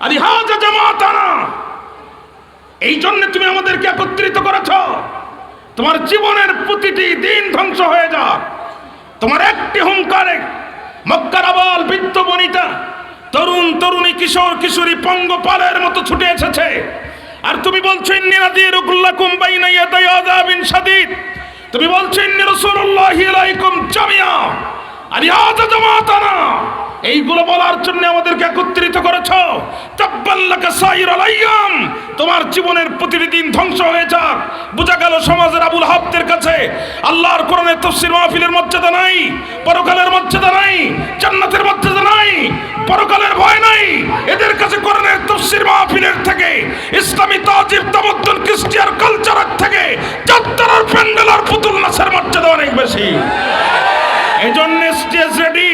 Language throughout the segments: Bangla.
আলিহাজা জামাতানা। এই জন্য তুমি আমাদেরকে একত্রিত করেছ। তোমার জীবনের প্রতিটি দিন ধ্বংস হয়ে যাক। তোমার একটি হুঙ্কারে মক্কার আবাল বৃত্ত বনিতা, তরুণ তরুণী কিশোর কিশোরী পঙ্গপালের মতো ছুটে এসেছে। আর তুমি বলছো, ইন্নি নাদির উকুল্লাকুম বাইনা ইয়াদাই আযাবিন শাদীদ। তুমি বলছো, ইন্নি রাসূলুল্লাহি আলাইকুম জামিয়া আর ইয়াদা জামাতানা। এইগুলো বলার জন্য আমাদেরকে একত্রিত করেছ। তোমার জীবনের প্রতিটি দিন ধ্বংস হয়ে যাক। বোঝা গেল সমাজের আবুল হাবদের কাছে। আল্লাহর কোরআনের তফসির মাহফিলের মর্যাদা নাই, পরকালের মর্যাদা নাই, জান্নাতের মর্যাদা নাই, পরকালের ভয় নাই। এদের কাছে কোরআনের তফসির মাহফিলের থেকে, ইসলামী তাজিব তামদ্দুন ক্রিশ্চিয়ান কালচারের থেকে যাত্রার প্যান্ডেল আর পুতুল নাচের মর্যাদা অনেক বেশি। এই জন্য স্টেজ রেডি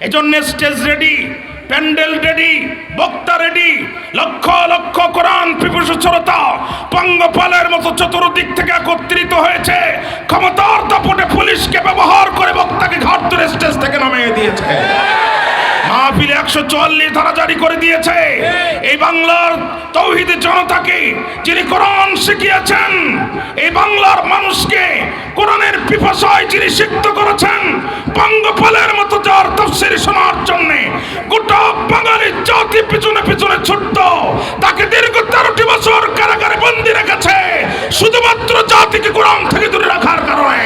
এজন্য স্টেজ রেডি প্যান্ডেল রেডি বক্তা রেডি লক্ষ লক্ষ কোরআন পিপুষ পঙ্গপালের মতো চতুর্দিক থেকে একত্রিত হয়েছে। ক্ষমতার দাপটে পুলিশকে ব্যবহার করে বক্তাকে ঘাট ধরে স্টেজ থেকে নামিয়ে দিয়েছে। মাহফিল একশো চুয়াল্লিশ ধারা জারি করে দিয়েছে। এই বাংলার তৌহিদ জনতাকে যিনি কোরআন শিখিয়েছেন এই বাংলার মানুষকে কোরআনের পিপাসায় যিনি সিদ্ধ করেছেন পঙ্গপালের মতো যার তফসির শোনার জন্য গোটা বাঙালি জাতি পিছনে পিছনে ছুটত তাকে দীর্ঘ তেরোটি বছর কারাগারে বন্দি রেখেছে শুধুমাত্র জাতিকে কোরআন থেকে দূরে রাখার কারণে।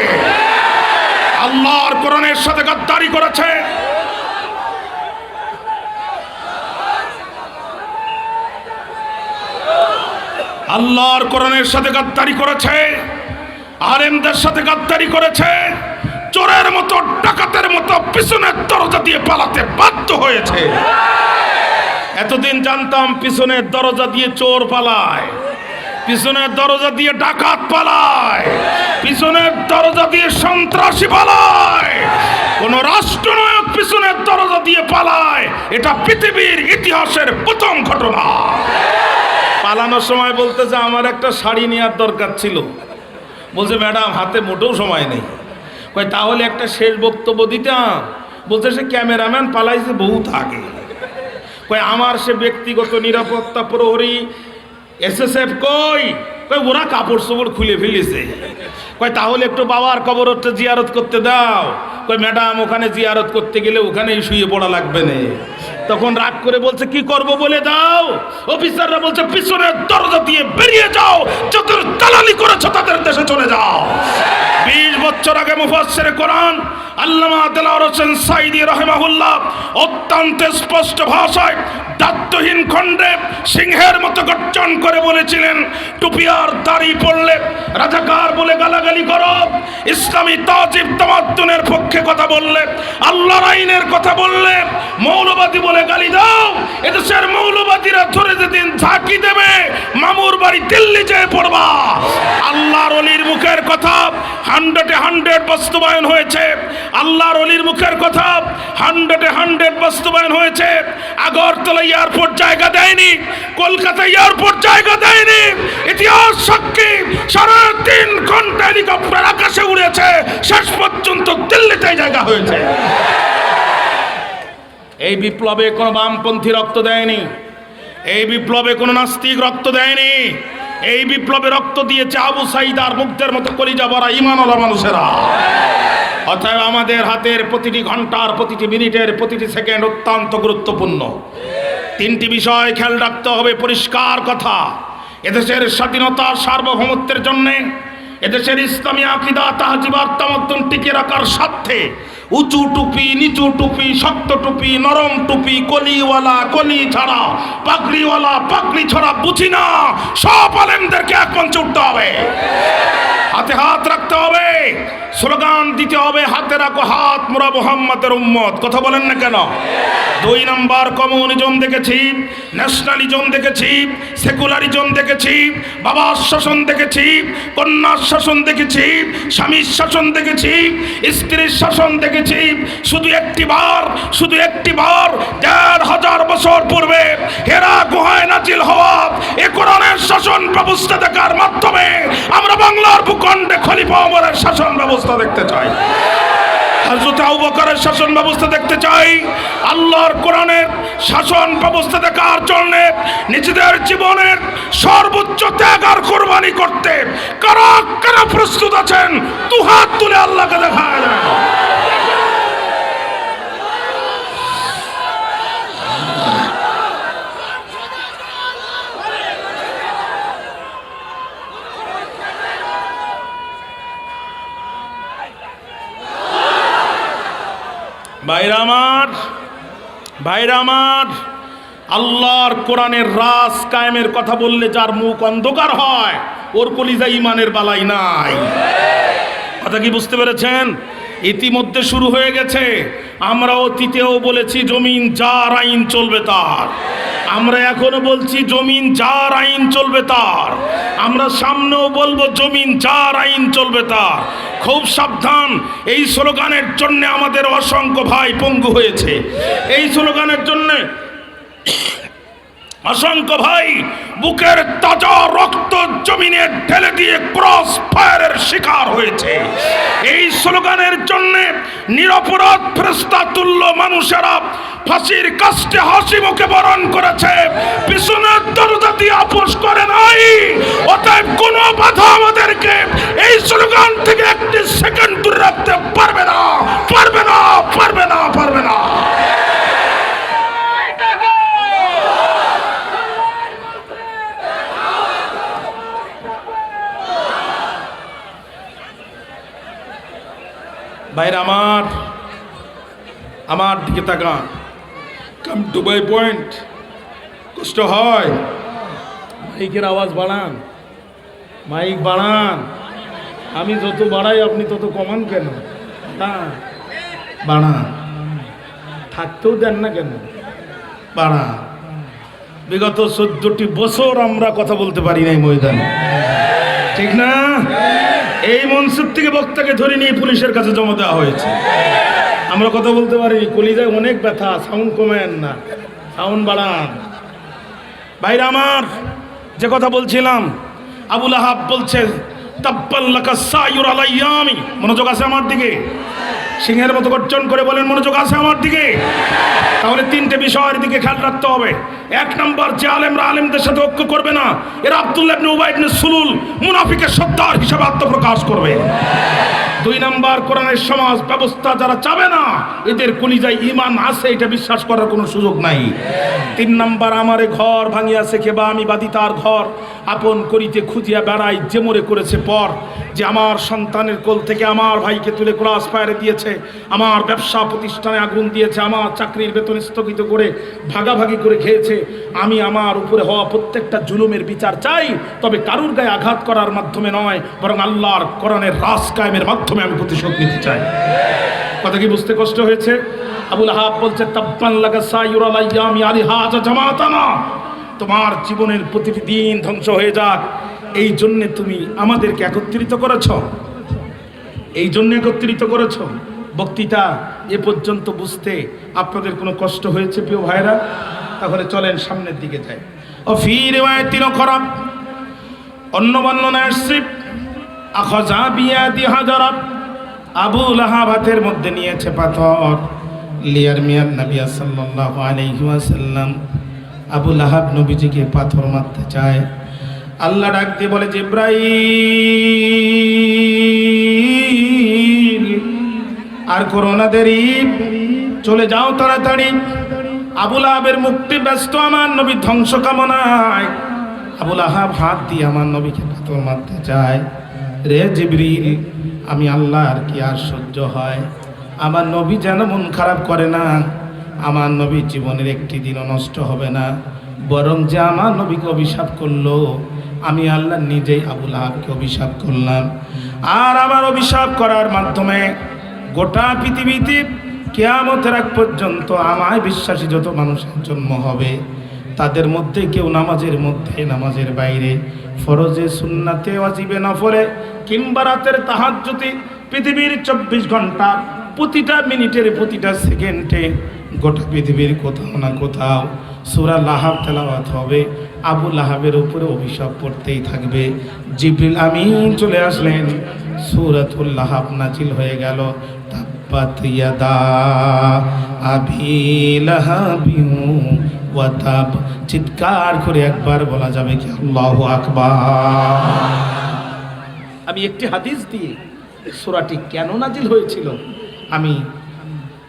আল্লাহর কোরআনের সাথে গাদ্দারি করেছে আল্লাহর কোরআনের সাথে গাদ্দারি করেছে, আলেমদের সাথে গাদ্দারি করেছে, চোরের মতো, ডাকাতের মতো পিছনের দরজা দিয়ে পালাতে বাধ্য হয়েছে। এতদিন জানতাম পিছনের দরজা দিয়ে চোর পালায়, পিছনের দরজা দিয়ে ডাকাত পালায়, পিছনের দরজা দিয়ে সন্ত্রাসী পালায়। কোন রাষ্ট্রনায়ক পিছনের দরজা দিয়ে পালায়, এটা পৃথিবীর ইতিহাসের প্রথম ঘটনা। পালানোর সময় বলতেছে আমার একটা শাড়ি নেওয়ার দরকার ছিল। বলছে, ম্যাডাম, হাতে মোটেও সময় নেই। কয়, তাহলে একটা শেষ বক্তব্য দিতাম। বলছে, সে ক্যামেরাম্যান পালাইছে বহু আগে। কয়, আমার সে ব্যক্তিগত নিরাপত্তা প্রহরী এসএসএফ কই? কয়, ওরা কাপড় চোপড় খুলে ফেলেছে। কয়, তাহলে একটু বাবার কবর হচ্ছে জিয়ারত করতে দাও। কয়, ম্যাডাম, ওখানে জিয়ারত করতে গেলে ওখানেই শুয়ে পড়া লাগবে না। তখন রাগ করে বলছে, কি করব বলে দাও? অফিসাররা বলছে, পিছনের দরজা দিয়ে বেরিয়ে যাও। যতর দালালি করেছ, তাদের দেশে চলে যাও। বিশ বছর আগে মুফাসসির কোরআন আল্লামা দেলাওয়ার হোসেন সাইদি রহিমাহুল্লাহ অত্যন্ত স্পষ্ট ভাষায় দাত্তহীন খণ্ডে সিংহের মতো গর্জন করে বলেছিলেন টুপিয়ার দাড়ি পড়লে রাজাকার বলে গালাগালি করো। ইসলামী তাজিব তামাদ্দুনের পক্ষে কথা বললে, আল্লাহর আইনের কথা বললে, মৌলবাদী বলে গালি দাও। এদেশের মৌলবাদীরা ধরে যেদিন ঝাঁকি দেবে, মামুর বাড়ি দিল্লি যেয়ে পড়বা। আল্লাহর অলির মুখের কথা হান্ড্রেডে হান্ড্রেড বাস্তবায়ন হয়েছে। আল্লাহর অলির মুখের কথা হান্ড্রেডে হান্ড্রেড বাস্তবায়ন হয়েছে। আগরতলা এয়ারপোর্ট জায়গা দেয়নি, কলকাতা এয়ারপোর্ট জায়গা দেয়নি। ইতিহাস তিন ঘণ্টা হেলিকপ্টার আকাশে উড়েছে। শেষ পর্যন্ত দিল্লিতে জায়গা হয়েছে। এই বিপ্লবে কোনো বামপন্থী রক্ত দেয়নি। এই বিপ্লবে কোনো নাস্তিক রক্ত দেয়নি। এই বিপ্লবে রক্ত দিয়েছে আবু সাইদার মুগ্ধের মতো কলিজা ভরা ইমানওয়ালা মানুষেরা। অতএব আমাদের হাতের প্রতিটি ঘণ্টার, প্রতিটি মিনিটের, প্রতিটি সেকেন্ড অত্যন্ত গুরুত্বপূর্ণ। তিনটি বিষয় খেয়াল রাখতে হবে, পরিষ্কার কথা। এদেশের স্বাধীনতা সার্বভৌমত্বের জন্যে এদেশের ইসলামী আকিদা তাহজিবার তামদ্দন টিকে রাখার স্বার্থে উঁচু টুপি, নিচু টুপি, শক্ত টুপি, নরম টুপি, কলিওয়ালা, কলি ছাড়া, পাগড়িওয়ালা, পাগড়ি ছাড়া বুঝি না। সব আলেমদেরকে এক মঞ্চে উঠতে হবে। হাতে হাত রাখতে হবে। স্লোগান দিতে হবে, হাতে রাখো হাত মোরা মোহাম্মদের উম্মত। কথা বলেন না কেন? দুই নাম্বার কমিউনিজম দেখেছি, ন্যাশনালিজম দেখেছি, সেকুলারিজম দেখেছি, বাবার শাসন দেখেছি, কন্যার শাসন দেখেছি, স্বামীর শাসন দেখেছি, স্ত্রীর শাসন দেখেছি। শুধু একটি বার, শুধু একটি বার দেড় হাজার বছর পূর্বে হেরা গুহায় নাজিল হওয়া এ কোরআনের শাসন ব্যবস্থা দেখার মাধ্যমে আমরা বাংলার ভূখণ্ডে খলিফা ওমরের শাসন ব্যবস্থা দেখতে চাই। হজরত শাসন ব্যবস্থা দেখতে চাই। আল্লাহর কোরআনের শাসন ব্যবস্থা দেখার জন্য নিজেদের জীবনের সর্বোচ্চ ত্যাগ আর কোরবানি করতে কারা কারা প্রস্তুত আছেন দু হাত তুলে আল্লাহকে দেখা যায় ভাইরা আমার আল্লাহর কোরআনের রাস কায়েমের কথা বললে যার মুখ অন্ধকার হয়, ওর কলিজা ইমানের বালাই নাই। কথা কি বুঝতে পেরেছেন? ইতিমধ্যে শুরু হয়ে গেছে। আমরা অতীতেও বলেছি, জমিন যার আইন চলবে তার। আমরা এখনও বলছি জমিন যার আইন চলবে তার। আমরা সামনেও বলব জমিন যার আইন চলবে তার। খুব সাবধান, এই স্লোগানের জন্য আমাদের অসংখ্য ভাই পঙ্গু হয়েছে। এই স্লোগানের জন্যে অসংখ্য ভাই, বুকের তাজা রক্ত জমিনে ঢেলে দিয়ে ক্রস ফায়ারের শিকার হয়েছে। এই স্লোগানের জন্য নিরপরাধ ফ্রেস্তা তুল্য মানুষেরা ফাঁসির কাস্টে হাসি মুখে বরণ করেছে। পিছনের দরজা দিয়ে আপোষ করে নাই, অতএব কোনো বাধা আমাদেরকে এই স্লোগান থেকে একটি সেকেন্ড দূরে রাখতে পারবে না পারবে না পারবে না পারবে না। ভাইরা, আমার আমার দিকে তাকান। কাম টু বাই পয়েন্ট কষ্ট হয়। মাইকের আওয়াজ বাড়ান। মাইক বাড়ান। আমি যত বাড়াই, আপনি তত কমান কেন? বাড়ান। থাকতেও দেন না কেন? বাড়ান। বিগত চোদ্দটি বছর আমরা কথা বলতে পারি নাই ময়দানে। ঠিক না? এই মনসুর থেকে বক্তাকে ধরে নিয়ে পুলিশের কাছে জমা দেওয়া হয়েছে। আমরা কথা বলতে পারি, কলিজায় অনেক ব্যথা সাউন্ড কমেন না সাউন্ড বাড়ান। ভাইরা আমার, যে কথা বলছিলাম, আবুল আহাব বলছে তাপ্পাল্লাকা সায়ুর আলাইয়ামি। মনোযোগ আছে আমার দিকে? সিংহের মতো গর্জন করে বলেন, মনোযোগ আছে আমার দিকে? তাহলে তিনটে বিষয়ের দিকে খেয়াল রাখতে হবে। এক নম্বর, যে আলেমরা আলেমদের সাথে ঐক্য করবে না, এরা আবদুল্লাহ ইবনে সুলুল মুনাফিকের সত্তার হিসাবে আত্মপ্রকাশ করবে। দুই নাম্বার কোরআনের সমাজ ব্যবস্থা যারা চাবে না, এদের কলিজায় ইমান আছে, এটা বিশ্বাস করার কোনো সুযোগ নাই। তিন নাম্বার, আমারে ঘর ভাঙিয়াছে কেবা আমি বাদি তার ঘর, আপন করিতে খুঁজিয়া বেড়াই যে মরে করেছে পর, যে আমার সন্তানের কোল থেকে আমার ভাইকে তুলে ক্লাস ফায়ারে দিয়েছে, আমার ব্যবসা প্রতিষ্ঠানে আগুন দিয়েছে, আমার চাকরির বেতন স্থগিত করে ভাগাভাগি করে খেয়েছে, আমি আমার উপরে হওয়া প্রত্যেকটা জুলুমের বিচার চাই, তবে কারুর গায়ে আঘাত করার মাধ্যমে নয়, বরং আল্লাহর কোরআনের রাস কায়েমের মাধ্যমে আমি প্রতিশোধ নিতে চাই। কথা কি বুঝতে কষ্ট হয়েছে? আবুল আহাব বলছে আলি তোমার জীবনের প্রতিটি দিন ধ্বংস হয়ে যাক। এই জন্যে তুমি আমাদেরকে একত্রিত করেছ। এই জন্য একত্রিত করেছ। বক্তৃতা এ পর্যন্ত বুঝতে আপনাদের কোনো কষ্ট হয়েছে, প্রিয় ভাইরা তাহলে চলেন সামনের দিকে যাই। ও ফির তিনও খারাপ অন্য বর্ণনা আসছে আখজা বিয়া দি হাজারাব আবু লাহাব হাতের মধ্যে নিয়েছে পাথর। লিয়ার মিয়ার নবিয়া সাল্লাল্লাহু আলাইহি ওয়াসাল্লাম আবু লাহাব নবীজিকে পাথর মারতে চায়। আল্লাহ ডাক দিয়ে বলে, জিব্রাইল, আর করোনা দেরি। চলে যাও তাড়াতাড়ি। আবুল আহাবের মুক্তি ব্যস্ত আমার নবী ধ্বংস কামনায়। আবুল আহাব হাত দিয়ে আমার নবীকে পাথর মারতে চায়। রে জিবরিল, আমি আল্লাহ আর কি আর সহ্য হয়? আমার নবী যেন মন খারাপ করে না, আমার নবীর জীবনের একটি দিনও নষ্ট হবে না। বরং যে আমার নবীকে অভিশাপ করল, আমি আল্লাহ নিজেই আবুল আহাবকে অভিশাপ করলাম। আর আমার অভিশাপ করার মাধ্যমে গোটা পৃথিবীতে কেয়ামতের আগ পর্যন্ত আমায় বিশ্বাসী যত মানুষের জন্ম হবে তাদের মধ্যে কেউ নামাজের মধ্যে, নামাজের বাইরে। ফরজে সুন্নাতে অজিবে নফরে কিংবা রাতের তাহাজ্জুতে পৃথিবীর চব্বিশ ঘণ্টা প্রতিটা মিনিটের প্রতিটা সেকেন্ডে গোটা পৃথিবীর কোথাও না কোথাও সুরা লাহাব তেলাওয়াত হবে। আবু লাহাবের উপরে অভিশাপ পড়তেই থাকবে। জিবরিল আমিন চলে আসলেন। সুরাতুল লাহাব নাজিল হয়ে গেল। তাব্বাত ইয়াদা আবি লাহাবিউ চিৎকার করে একবার বলা যাবে কি আল্লাহু আকবার। আমি একটি হাদিস দিয়ে সূরাটি কেন নাজিল হয়েছিল? আমি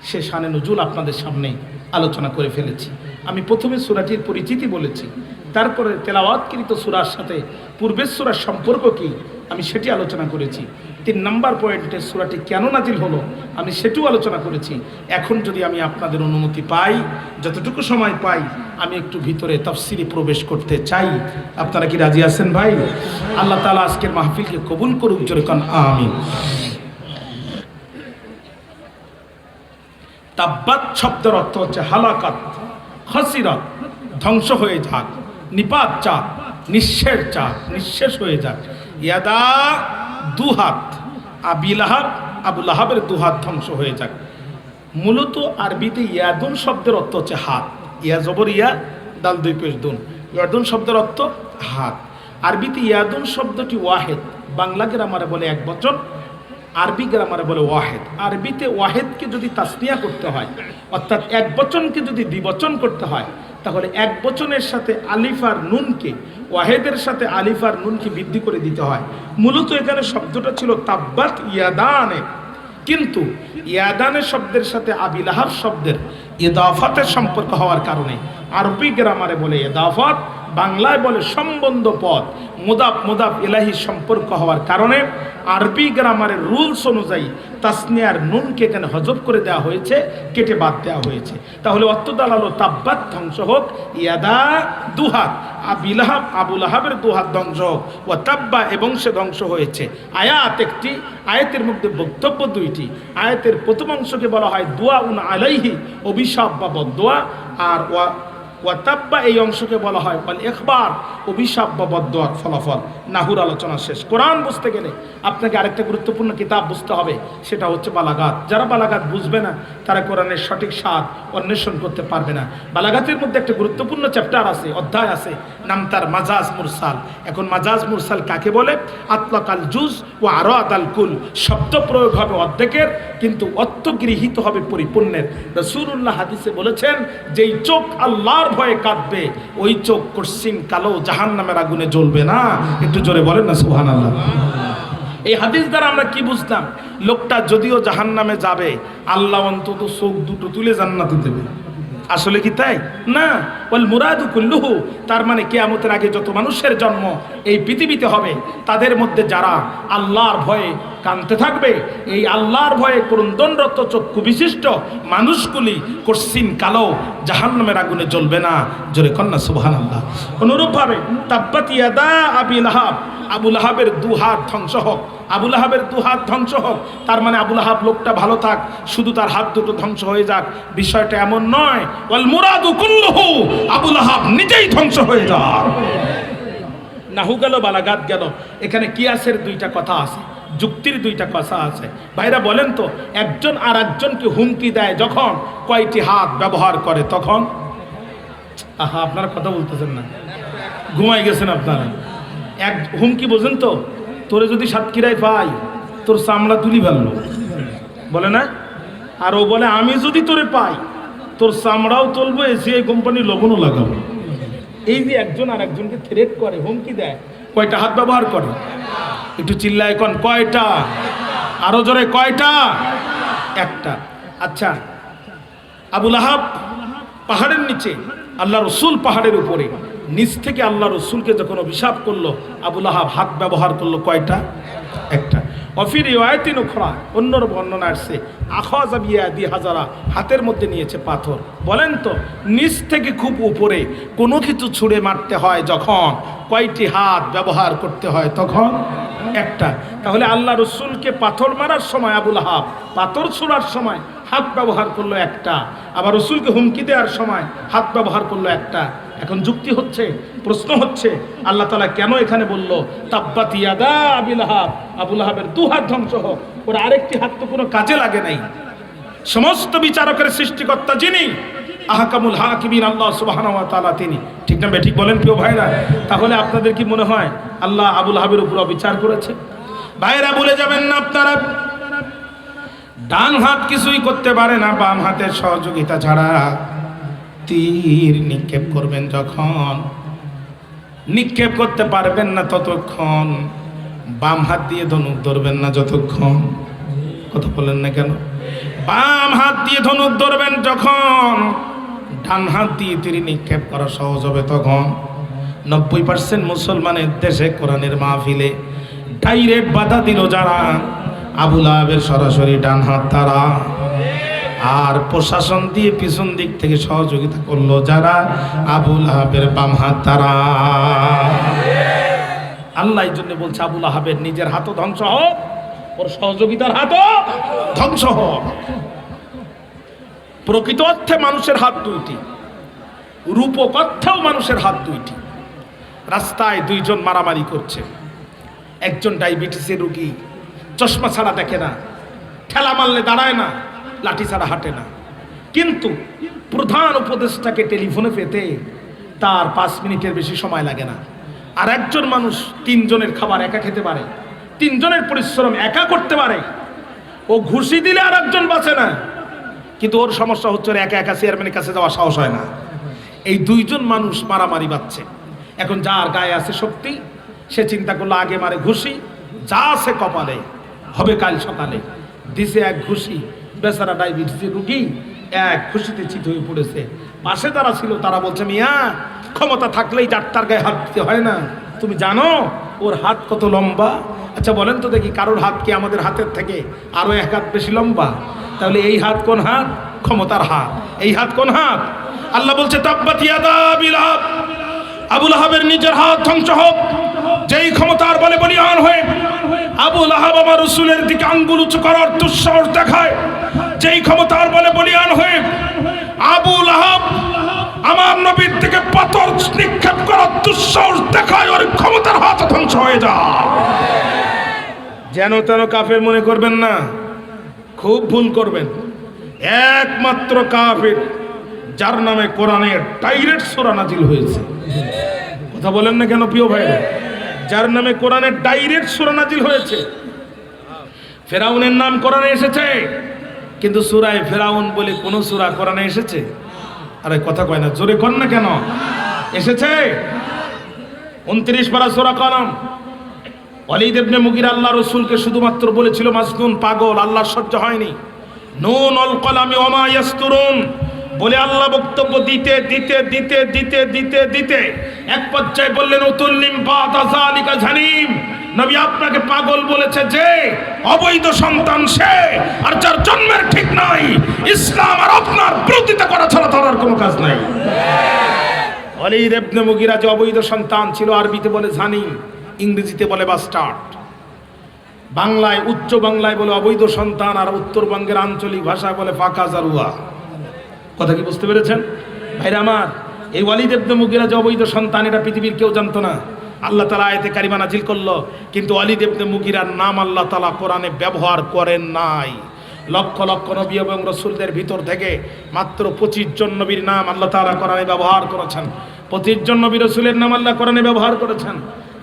সে শানে নজুল আপনাদের সামনে আলোচনা করে ফেলেছি। আমি প্রথমে সূরাটির পরিচিতি বলেছি। তারপরে তেলাওয়াতকৃত সূরার সাথে পূর্বের সূরার সম্পর্ক কি আমি সেটি আলোচনা করেছি। তিন নাম্বার পয়েন্টে সূরাটি কেন নাজিল হলো, আমি সেটিও আলোচনা করেছি। এখন যদি আমি আপনাদের অনুমতি পাই, যতটুকু সময় পাই, আমি একটু ভিতরে তফসিলি প্রবেশ করতে চাই। আপনারা কি রাজি আছেন ভাই? আল্লাহ তালা আজকের মাহফিলকে কবুল করুক কান, আমিন। তাব্বাত শব্দের অর্থ হচ্ছে হালাকাত, খসিরত, ধ্বংস হয়ে যাক, নিপাত চাক নিঃশের চাক, নিঃশেষ হয়ে যাক। ইয়াদা দুহাত আবিলাহাব আবুল আহাবের দুহাত ধ্বংস হয়ে যাক। মূলত আরবিতে ইয়াদুন শব্দের অর্থ হচ্ছে হাত। ইয়া জবর, ইয়া দাল, দুই পেশ, দুন। ইয়াদুন শব্দের অর্থ হাত। আরবিতে ইয়াদুন শব্দটি ওয়াহেদ। বাংলা গ্রামারে বলে এক বচন, আরবি গ্রামারে বলে ওয়াহেদ। আরবিতে ওয়াহেদকে যদি তাসনিয়া করতে হয়, অর্থাৎ এক বচনকে যদি দ্বিবচন করতে হয় তাহলে এক বচনের সাথে আলিফার নুনকে, ওয়াহেদের সাথে আলিফার নুনকে বৃদ্ধি করে দিতে হয়। মূলত এখানে শব্দটা ছিল তাব্বাত ইয়াদানে। কিন্তু ইয়াদানের শব্দের সাথে আবিলাহাব শব্দের ইদাফাতের সম্পর্ক হওয়ার কারণে আরবি গ্রামারে বলে ইদাফাত বাংলায় বলে সম্বন্ধ পদ মুদাফ মুদাফ ইলাহি সম্পর্ক হওয়ার কারণে আরবি গ্রামারের রুলস অনুযায়ী তাসনিয়ার নুনকে এখানে হজব করে দেওয়া হয়েছে, কেটে বাদ দেওয়া হয়েছে। তাহলে অর্থ দালালো তাব্বাত ধ্বংস হোক, ইয়াদা দুহাত আবিলাহাব আবুল আহাবের দুহাত ধ্বংস হোক ও তাব্বা এবং সে ধ্বংস হয়েছে। আয়াত একটি, আয়াতের মধ্যে বক্তব্য দুইটি। আয়াতের প্রথম অংশকে বলা হয় দোয়া উন আলাইহি, অভিশাপ বা বদোয়া, আর ওয়া ওয়াতাব্বা এই অংশকে বলা হয় বল একবার অভিশাপ বা বদোয়ার ফলাফল। নাহুর আলোচনা শেষ। কোরআন বুঝতে গেলে আপনাকে আরেকটা গুরুত্বপূর্ণ কিতাব বুঝতে হবে, সেটা হচ্ছে বালাগাত। যারা বালাগাত বুঝবে না, তারা কোরআনের সঠিক স্বাদ অন্বেষণ করতে পারবে না। বালাগাতের মধ্যে একটা গুরুত্বপূর্ণ চ্যাপ্টার আছে, অধ্যায় আছে, নাম তার মাজাজ মুরসাল। এখন মাজাজ মুরসাল কাকে বলে? আতলাকাল জুজ ও আরও আদাল কুল। শব্দ প্রয়োগ হবে অর্ধেকের, কিন্তু অর্থ গৃহীত হবে পরিপূর্ণের। রসুল্লাহ হাদিসে বলেছেন, যেই চোখ আল্লাহর ভয়ে কাঁদবে। ওই চোখ কশিন কালো জাহান নামের আগুনে জ্বলবে না। একটু জোরে বলেন না সুহান আল্লাহ এই হাদিস দ্বারা আমরা কি বুঝতাম লোকটা যদিও জাহান নামে যাবে, আল্লাহ অন্তত চোখ দুটো তুলে জান্নাতে দেবে। আসলে কি তাই? না বল মুরাদু কুল্লুহু, তার মানে কেয়ামতের আগে যত মানুষের জন্ম এই পৃথিবীতে হবে, তাদের মধ্যে যারা আল্লাহর ভয়ে কানতে থাকবে, এই আল্লাহর ভয়ে করুন্দনরত চক্ষু বিশিষ্ট মানুষগুলি কশ্চিন কালো জাহান্নামের আগুনে জ্বলবে না। জোরে কন্যা সুবহান আল্লাহ অনুরূপভাবে তাব্বাত ইয়াদা আবিল আহাব আবুল আহাবের দু হাত ধ্বংস হোক। আবুল আহাবের দু হাত ধ্বংস হোক, তার মানে আবুল আহাব লোকটা ভালো থাক, শুধু তার হাত দুটো ধ্বংস হয়ে যাক, বিষয়টা এমন নয় মুরাদু আবুল আহাব নিজেই ধ্বংস হয়ে যাক। নাহু গেল বালাগাত গেল। এখানে কিয়াসের দুইটা কথা আছে, যুক্তির দুইটা কথা আছে। ভাইরা বলেন তো, একজন আর একজনকে হুমকি দেয় যখন কয়টি হাত ব্যবহার করে তখন? আহা, আপনারা কথা বলতেছেন না। ঘুমাই গেছেন আপনারা। এক হুমকি বোঝেন তো তোরে যদি সাতক্ষীরায় পাই, তোর চামড়া তুলি ফেলল। বলে না? আর ও বলে, আমি যদি তোরে পাই, তোর চামড়াও তুলবো এসে এই কোম্পানির লবণও লাগাবো। এই যে একজন আর একজনকে থ্রেট করে, হুমকি দেয়, কয়টা হাত ব্যবহার করে? একটু চিল্লায় কন, কয়টা? আরও জোরে, কয়টা? একটা। আচ্ছা আবুল আহাব পাহাড়ের নিচে, আল্লাহ রসুল পাহাড়ের উপরে নিচ থেকে আল্লাহ রসুলকে যখন অভিশাপ করল আবুল আহাব হাত ব্যবহার করল কয়টা? একটা। অফির ইয়তিন খোড়া অন্যর বর্ণনা আসছে আখাজ বিয়া দি হাজারা, হাতের মধ্যে নিয়েছে পাথর। বলেন তো নিচ থেকে খুব উপরে কোনো কিছু ছুঁড়ে মারতে হয় যখন? কয়টি হাত ব্যবহার করতে হয় তখন? একটা। তাহলে আল্লাহ রসুলকে পাথর মারার সময় আবুল আহাব পাথর ছোড়ার সময় হাত ব্যবহার করল একটা। আবার রসুলকে হুমকি দেওয়ার সময় হাত ব্যবহার করল একটা। এখন যুক্তি হচ্ছে, প্রশ্ন হচ্ছে, আল্লাহ তালা কেন এখানে বলল, তাব্বাত ইয়াদা আবিল আহাব আবুল আহাবের দু হাত ধ্বংস হোক, ওর আরেকটি হাত তো কোনো কাজে লাগে নাই। সমস্ত বিচারকের সৃষ্টিকর্তা যিনি, আহকামুল হাকিমিন আল্লাহ সুবাহান তাআলা তিনি। ঠিক না ঠিক বলেন প্রিয় ভাইরা? তাহলে আপনাদের কি মনে হয়, আল্লাহ আবুল হাবের উপর বিচার করেছে? ভাইরা বলে যাবেন না আপনারা, ডান হাত কিছুই করতে পারে না, বাম হাতের সহযোগিতা ছাড়া। তীর নিক্ষেপ করবেন যখন। নিক্ষেপ করতে পারবেন না ততক্ষণ। বাম হাত দিয়ে ধনুক ধরবেন না যতক্ষণ। কথা বলেন না কেন? বাম হাত দিয়ে ধনুক ধরবেন যখন। ডান হাত দিয়ে তীর নিক্ষেপ করা সহজ হবে তখন। নব্বই পার্সেন্ট মুসলমানের দেশে কোরআনের মাহফিলে ডাইরেক্ট বাধা দিল যারা। আবুল আহাবের সরাসরি ডান হাত তারা আর প্রশাসন দিয়ে পিছন দিক থেকে সহযোগিতা করল যারা আবুল আহাবের বাম হাত তারা আল্লাহ জন্য বলছে, আবুল আহাবের নিজের হাতও ধ্বংস হোক, ওর সহযোগিতার হাতও ধ্বংস হোক। প্রকৃত অর্থে মানুষের হাত দুইটি, রূপক অর্থেও মানুষের হাত দুইটি। রাস্তায় দুইজন মারামারি করছে, একজন ডায়াবেটিসের রুগী, চশমা ছাড়া দেখে না, ঠেলা মারলে দাঁড়ায় না লাঠি ছাড়া হাঁটে না। কিন্তু প্রধান উপদেষ্টাকে টেলিফোনে পেতে তার পাঁচ মিনিটের বেশি সময় লাগে না। আর একজন মানুষ তিনজনের খাবার একা খেতে পারে, তিনজনের পরিশ্রম একা করতে পারে। ও ঘুষি দিলে আর একজন বাঁচে না। কিন্তু ওর সমস্যা হচ্ছে একা একা চেয়ারম্যানের কাছে যাওয়া সাহস হয় না। এই দুইজন মানুষ মারামারি বাচ্ছে এখন যার গায়ে আছে শক্তি, সে চিন্তা করল আগে মারে ঘুষি, যা আছে কপালে, হবে কাল সকালে। দিছে এক ঘুষি বেচারা ডায়াবেটিসের রুগী এক খুশিতে চিত হয়ে পড়েছে। পাশে যারা ছিল, তারা বলছে, মিয়া, ক্ষমতা থাকলেই ডাক্তার গায়ে হাত দিতে হয় না। তুমি জানো, ওর হাত কত লম্বা? আচ্ছা বলেন তো দেখি, কারোর হাত কি আমাদের হাতের থেকে আরও এক হাত বেশি লম্বা? তাহলে এই হাত কোন হাত? ক্ষমতার হাত। এই হাত কোন হাত? আল্লাহ বলছে তাব্বাত ইয়াদা বিলাব আবুল আহাবের নিজের হাত ধ্বংস হোক। যেই ক্ষমতার বলে বলিয়ান হয়ে আবুল আহাব আমার রসুলের দিকে আঙ্গুল উঁচু করার দুঃসাহস দেখায়, যেই ক্ষমতার বলে বলিয়ান হয়ে আবুল আহাব আমার নবীর দিকে পাথর নিক্ষেপ করার দুঃসাহস দেখায়, ওর ক্ষমতার হাত ধ্বংস হয়ে যায়। যেন তেন কাফের মনে করবেন না, খুব ভুল করবেন। একমাত্র কাফের, যার নামে কোরআনের ডাইরেক্ট সোরা নাজিল হয়েছে। কথা বলেন না কেন প্রিয় ভাই যার নামে কোরআনের ডাইরেক্ট সোরা নাজিল হয়েছে। ফেরাউনের নাম কোরআনে এসেছে, কিন্তু সুরায় ফেরাউন বলে কোন সুরা কোরআনে এসেছে? আরে, কথা কয় না, জোরে কর না কেন? এসেছে? উনত্রিশ পারা সুরা কলম। অলিদ ইবনে মুগির আল্লাহ রসুলকে শুধুমাত্র বলেছিল মাজনুন পাগল, আল্লাহ সহ্য হয়নি। নুন অল কলামি ওমা ইয়াস্তুরুন। বলে আল্লাহ বক্তব্য দিতে দিতে দিতে দিতে দিতে দিতে এক পর্যায়ে বললেন উতুল্লিম বাদাজালিকা জানিম নবী আপনাকে পাগল বলেছে যে, অবৈধ সন্তান সে আর যার জন্মের ঠিক নাই, ইসলাম আর আপনার বিরোধিতা করা ছাড়া তার আর কোনো কাজ নাই। অলিদ ইবনে মুগিরা যে অবৈধ সন্তান ছিল, আরবিতে বলে জানি ইংরেজিতে বলে বাস্টার্ড বাংলায়, উচ্চ বাংলায় বলে অবৈধ সন্তান আর উত্তরবঙ্গের আঞ্চলিক ভাষায় বলে ফাঁকা জারুয়া। কথা কি বুঝতে পেরেছেন? ভাইরা আমার এই ওয়ালিদ ইবনে মুগিরা যে অবৈধ সন্তান, এটা পৃথিবীর কেউ জানতো না। আল্লাহ তালা আয়তে কারিমা নাজিল করল। কিন্তু ওয়ালিদ ইবনে মুগিরার নাম আল্লাহ তালা কোরআনে ব্যবহার করেন নাই। লক্ষ লক্ষ নবী এবং রসুলদের ভিতর থেকে মাত্র পঁচিশ জন নবীর নাম আল্লাহ তালা কোরআনে ব্যবহার করেছেন। পঁচিশ জন নবী রসুলের নাম আল্লাহ কোরআনে ব্যবহার করেছেন।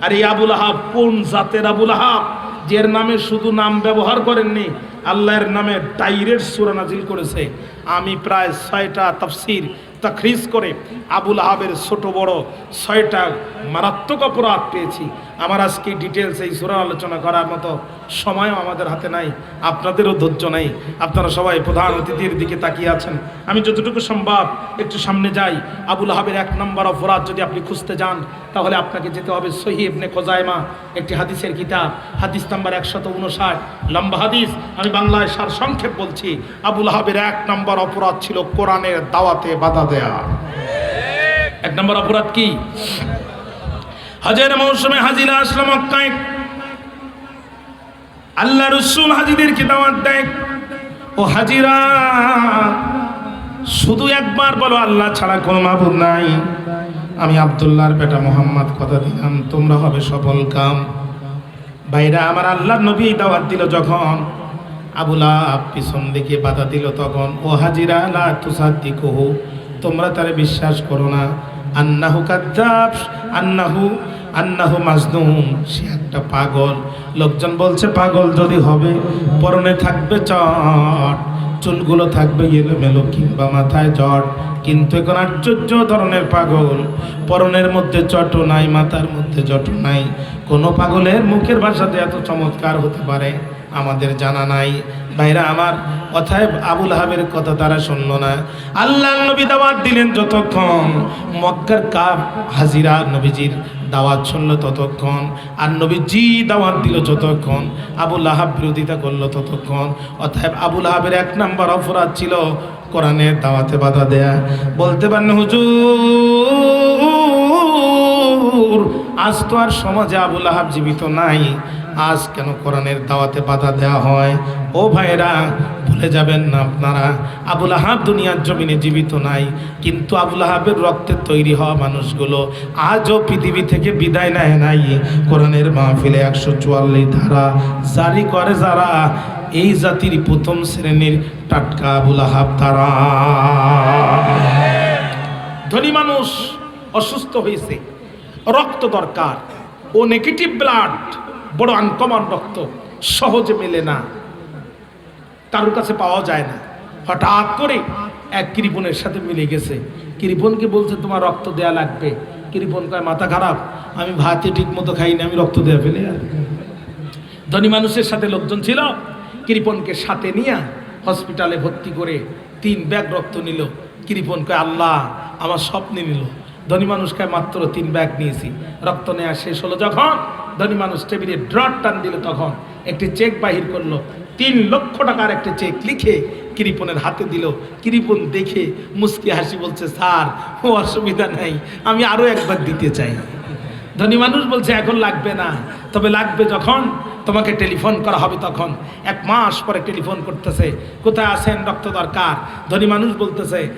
আর এই আবুল আহাব কোন জাতের আবুল আহাব? যে নামে শুধু নাম ব্যবহার করেননি, আল্লাহর নামে ডাইরেক্ট সুরা নাজিল করেছে। আমি প্রায় ছয়টা তফসির তাখরিজ করে আবুল আহাবের ছোট বড় ছয়টা মারাত্মক অপরাধ পেয়েছি। আমার আজকে ডিটেলস এই সুরা আলোচনা করার মতো সময়ও আমাদের হাতে নাই, আপনাদেরও ধৈর্য নাই। আপনারা সবাই প্রধান অতিথির দিকে তাকিয়ে আছেন। আমি যতটুকু সম্ভব একটু সামনে যাই। আবুল আহাবের এক নম্বর অপরাধ যদি আপনি খুঁজতে যান, তাহলে আপনাকে যেতে হবে সহি ইবনে খোজাইমা, একটি হাদিসের কিতাব। হাদিস নাম্বার একশত উনষাট লম্বা হাদিস। আমি বাংলায় সার সংক্ষেপ বলছি, আবুল আহাবের এক নম্বর অপরাধ ছিল কোরআনের দাওয়াতে বাধা দেয়া। এক নম্বর অপরাধ কি? হজের মৌসুমে হাজিরা আসলো মক্কায়। আল্লাহ রসুল হাজিদেরকে দাওয়াত দেয়। ও হাজিরা, শুধু একবার বলো, আল্লাহ ছাড়া কোনো মাবুদ নাই। আমি আবদুল্লাহর বেটা মোহাম্মদ, কথা দিলাম, তোমরা হবে সফল কাম। ভাইরা আমার আল্লাহ নবী দাওয়াত দিল যখন। আবুলা পিছন দিকে বাধা দিল তখন। ও হাজিরা, লা তুসাদ্দিকুহু। তোমরা তারে বিশ্বাস করো না। আন্নাহু কাদ্দাব, আন্নাহু আন্নাহু মাজনুন সে একটা পাগল। লোকজন বলছে, পাগল যদি হবে, পরনে থাকবে চট, চুলগুলো থাকবে এলোমেলো কিংবা মাথায় চট কিন্তু এখন আশ্চর্য ধরনের পাগল। পরনের মধ্যে চট নাই, মাথার মধ্যে চট নাই। কোনো পাগলের মুখের ভাষাতে এত চমৎকার হতে পারে? আমাদের জানা নাই। ভাইরা, আমার কথায় আবুল হাবের কথা তারা শুনলো না। আল্লাহ নবী দাওয়াত দিলেন যতক্ষণ মক্কার কাপ হাজিরা নবীজির দাওয়াত শুনলো ততক্ষণ, আর নবীজি দাওয়াত দিল যতক্ষণ আবুল আহাব বিরোধিতা করল ততক্ষণ। অতএব আবুল আহাবের এক নাম্বার অপরাধ ছিল কোরআনের দাওয়াতে বাধা দেয়া। বলতে পারেন, হুজুর, আজ তো আর সমাজে আবুল আহাব জীবিত নাই। আজ কেন কোরআনের দাওয়াতে বাধা দেওয়া হয়? ও ভাইরা ভুলে যাবেন না আপনারা। আবুল আহাব দুনিয়ার জমিনে জীবিত নাই, কিন্তু আবুল আহাবের রক্তে তৈরি হওয়া মানুষগুলো আজও পৃথিবী থেকে বিদায় নেয় নাই। কোরআনের মাহফিলে একশো চুয়াল্লিশ ধারা জারি করে যারা, এই জাতির প্রথম শ্রেণির টাটকা আবুল আহাব তারা। ধনী মানুষ অসুস্থ হয়েছে, রক্ত দরকার ও নেগেটিভ ব্লাড বড় আনকমন রক্ত সহজে মেলে না। কারোর কাছে পাওয়া যায় না। হঠাৎ করে এক কৃপনের সাথে মিলে গেছে। কৃপনকে বলছে, তোমার রক্ত দেয়া লাগবে। কৃপন কয়, মাথা খারাপ, আমি ভাতে ঠিক মতো খাই না আমি রক্ত দেয়া ফেলে আর ধনী মানুষের সাথে লোকজন ছিল। কৃপনকে সাথে নিয়ে হসপিটালে ভর্তি করে তিন ব্যাগ রক্ত নিল। কৃপন কয়, আল্লাহ, আমার স্বপ্নে নিল। ধনী মানুষকে মাত্র তিন ব্যাগ নিয়েছি। রক্ত নেওয়া শেষ হলো যখন ধনী মানুষ টেবিলে ড্রট টান দিল তখন। একটি চেক বাহির করল। তিন লক্ষ টাকার একটা চেক লিখে কৃপনের হাতে দিল। কৃপন দেখে মুস্কি হাসি বলছে, স্যার ও অসুবিধা নাই, আমি আরও একবার দিতে চাই। ধনী মানুষ বলছে, এখন লাগবে না। তবে লাগবে যখন? তোমাকে টেলিফোন করা হবে তখন। এক মাস পরে টেলিফোন করতেছে, কোথায় আছেন রক্ত দরকার? ধনী মানুষ বলতেছে,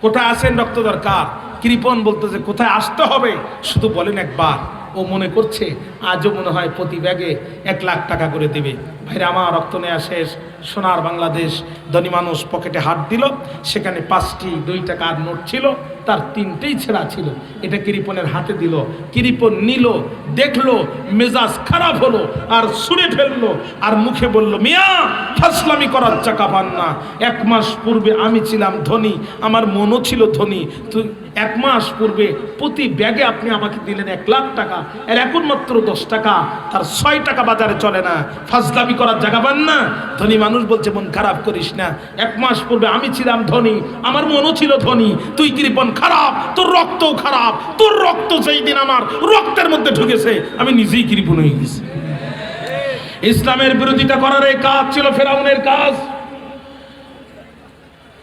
কোথায় আছেন রক্ত দরকার? কৃপন বলতেছে, কোথায় আসতে হবে? শুধু বলেন একবার। ও মনে করছে আজও মনে হয় প্রতি ব্যাগে এক লাখ টাকা করে দেবে। ভাইরা, আমার রক্ত নেওয়া শেষ। সোনার বাংলাদেশ, ধনী মানুষ পকেটে হাত দিল। সেখানে পাঁচটি দুই টাকার নোট ছিল, তার তিনটেই ছেঁড়া ছিল। এটা কিরিপনের হাতে দিল। কিরিপন নিল, দেখল, মেজাজ খারাপ হলো আর ছুঁড়ে ফেলল আর মুখে বলল, মিয়া ফাসলামি করার চাকা পান না। এক মাস পূর্বে আমি ছিলাম ধনী, আমার মনও ছিল ধনী। তুই এক মাস পূর্বে প্রতি ব্যাগে আপনি আমাকে দিলেন এক লাখ টাকা। এর এখন মাত্র দশ টাকা। তার ছয় টাকা বাজারে চলে না। ফাজলামি করার জায়গা পান না? ধনী মানুষ বলছে, মন খারাপ করিস না। এক মাস পূর্বে আমি ছিলাম ধনী। আমার মনও ছিল ধনী। তুই কৃপন খারাপ? তোর রক্তও খারাপ। তোর রক্ত সেই দিন আমার রক্তের মধ্যে ঢুকেছে, আমি নিজেই কৃপণ হয়ে গেছি। ইসলামের বিরোধিতা করার এই কাজ ছিল ফেরাউনের কাজ।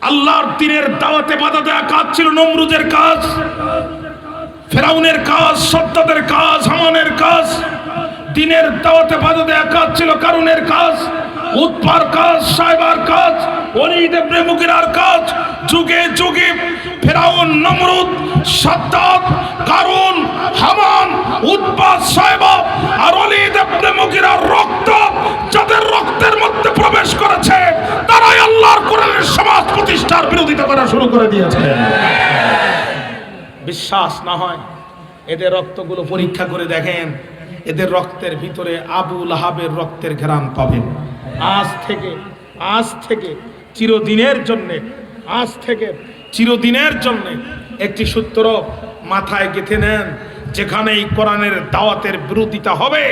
আল্লাহর দিনের দাওয়াতে বাধা দেওয়া কাজ ছিল নমরুদের কাজ, ফেরাউনের কাজ সত্তাদের কাজ, হামানের কাজ। দিনের দাওয়াতে বাধা দেওয়া কাজ ছিল কারুনের কাজ উৎপার কাজ, সাইবার কাজ। অলিদ প্রেমুকিরার কাজ যুগে যুগে ফেরাউন, নমরুদ, সাদ্দাত, কারুন, হামান, উৎপাত সাইবা আর অলিদ প্রেমুকিরার রক্ত, যাদের রক্তের মধ্যে প্রবেশ করেছে, তারাই আল্লাহর কোরআনের সমাজ প্রতিষ্ঠার বিরোধিতা করা শুরু করে দিয়েছে। বিশ্বাস না হয়, এদের রক্তগুলো পরীক্ষা করে দেখেন, এদের রক্তের ভিতরে আবু লাহাবের রক্তের ঘ্রাণ পাবেন। আজ থেকে আজ থেকে চিরদিনের জন্যে, আজ থেকে চিরদিনের জন্যে একটি সূত্র মাথায় গেঁথে নেন, যেখানেই কোরআনের দাওয়াতের বিরোধিতা হবে,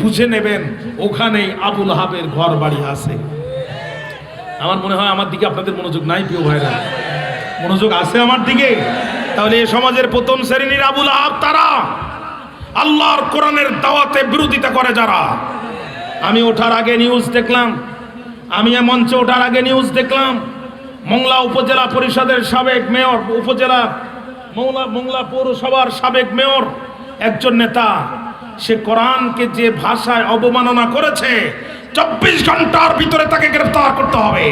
বুঝে নেবেন ওখানেই আবুল হাবের ঘর বাড়ি আছে। আমার মনে হয় আমার দিকে আপনাদের মনোযোগ নাই, প্রিয় ভাইরা। মনোযোগ আছে আমার দিকে? তাহলে এই সমাজের প্রথম শ্রেণির আবুল আহাব তারা? আল্লাহর কোরআনের দাওয়াতে বিরোধিতা করে যারা? আমি ওঠার আগে নিউজ দেখলাম আমি এ মঞ্চে ওঠার আগে নিউজ দেখলাম, মংলা উপজেলা পরিষদের সাবেক মেয়র, উপজেলা মংলা মংলা পৌরসভার সাবেক মেয়র একজন নেতা। সে কোরআনকে যে ভাষায় অবমাননা করেছে, চব্বিশ ঘণ্টার ভিতরে তাকে গ্রেফতার করতে হবে।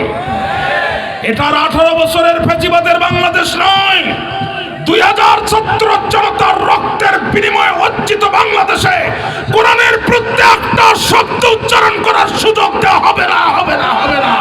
এটার আঠারো বছরের ফেজিবাদের বাংলাদেশ নয়। দুই হাজার সত্তর জনতার রক্তের বিনিময়ে অর্জিত বাংলাদেশে কোরআনের প্রত্যেকটা শব্দ উচ্চারণ করার সুযোগ দেওয়া হবে না হবে না হবে না।